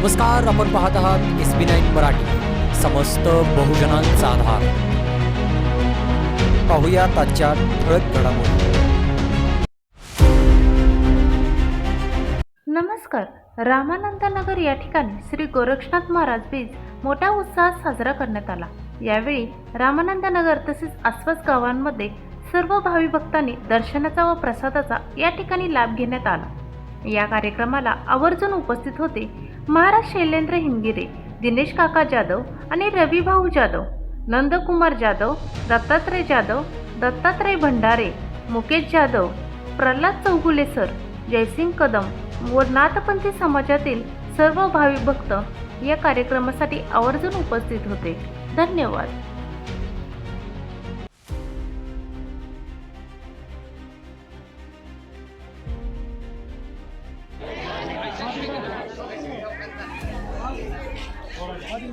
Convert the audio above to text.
नमस्कार आपण पाहत आहात एस बी नाईन मराठी. समस्त बहुजनांचा आधार. पाहूया ताजच्या ठळक घडामोडी. नमस्कार. रामानंद नगर या ठिकाणी श्री गोरक्षनाथ महाराज बीज मोठ्या उत्साहात साजरा करण्यात आला. यावेळी रामानंद नगर तसेच आसपास गावांमध्ये सर्व भावी भक्तांनी दर्शनाचा व प्रसादाचा या ठिकाणी लाभ घेण्यात आला. या कार्यक्रमाला आवर्जून उपस्थित होते महाराज शैलेंद्र हिंगिरे दिनेश काका जाधव आणि रविभाऊ जाधव नंदकुमार जाधव दत्तात्रय जाधव दत्तात्रय भंडारे मुकेश जाधव प्रल्हाद चौगुले सर जयसिंग कदम व नाथपंथी समाजातील सर्व भावी भक्त या कार्यक्रमासाठी आवर्जून उपस्थित होते. धन्यवाद. Hadi.